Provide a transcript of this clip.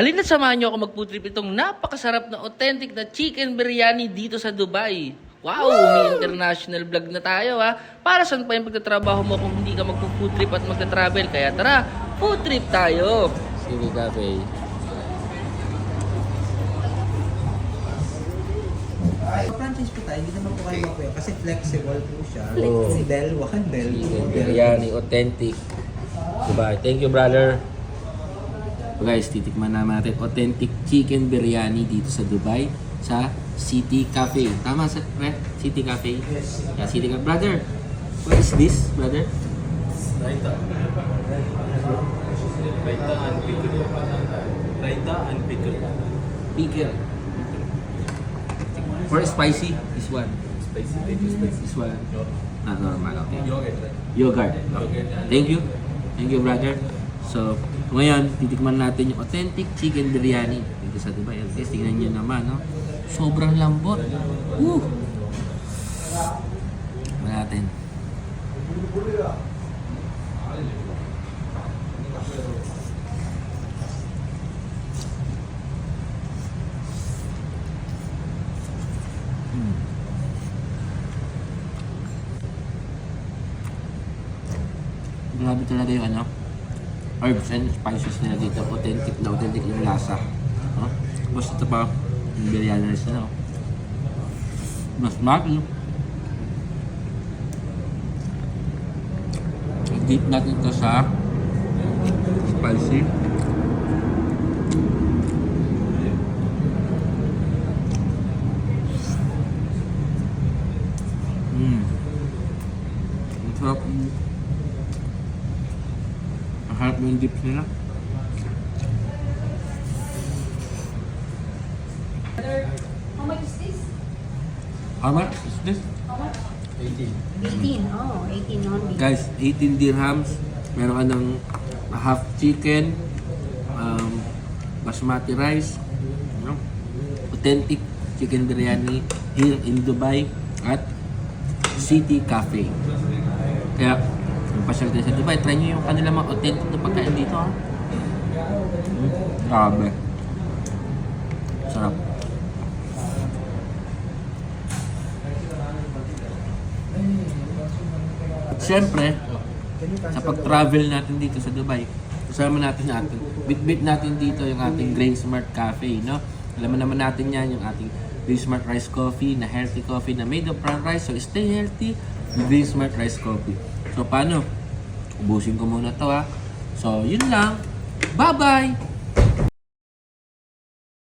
Halina't samahan niyo ako mag-food trip itong napakasarap na authentic na chicken biryani dito sa Dubai. Wow, may international vlog na tayo ha. Para saan pa yung pagtatrabaho mo kung hindi ka mag-food trip at magta-travel? Kaya tara, food trip tayo! Sige, Cafe. Franchise po tayo, hindi naman po kayo makuya kasi flexible po siya. Oo. Del 1, Del 2, Chicken Del biryani, authentic. Diba? Thank you, brother. So guys, titikman naman natin authentic chicken biryani dito sa Dubai sa City Cafe. Tama sa pre? City Cafe? Yes. Yeah, City Cafe. Brother, what is this, brother? Raita. Raita and pickle. Raita and pickle. Pickle. For spicy, this one. Spicy, very spicy. This one. Ah, normal, okay. Yogurt? Yogurt. Yogurt. Thank you. Thank you, brother. So, ngayon, titikman natin yung authentic chicken biryani dito sa Dubai. At guys, tingnan nyo naman, no? Sobrang lambot. Woo! Tingnan natin. Mm. Grabe talaga yung ano, herbs and spices nila dito. Authentic na authentic yung lasa. No? Tapos ito pa, yung biryani rice no? Mas mati. I-dip natin ito sa spicy. Mm. Ang sarap. Harap mo yung dips nila. How much is this? How much is this? How much? 18. 18. Oh, 18 only. Guys, 18 dirhams. Meron ka ng half chicken, um, basmati rice, no? authentic chicken biryani here in Dubai at City Cafe. Kaya, kung pasyal kayo sa Dubai, try nyo yung kanilang mga authentic na pagkain dito. Ha? Mm, grabe. Sarap. Siyempre, sa pag-travel natin dito sa Dubai, kasama natin natin, bit-bit natin dito yung ating Grain Smart Cafe, no? Alam mo naman natin yan, yung ating Grain Smart Rice Coffee, na healthy coffee na made of brown rice. So, stay healthy with Grain Smart Rice Coffee. So, paano? Ubusin ko muna to, ha? So, yun lang. Bye-bye!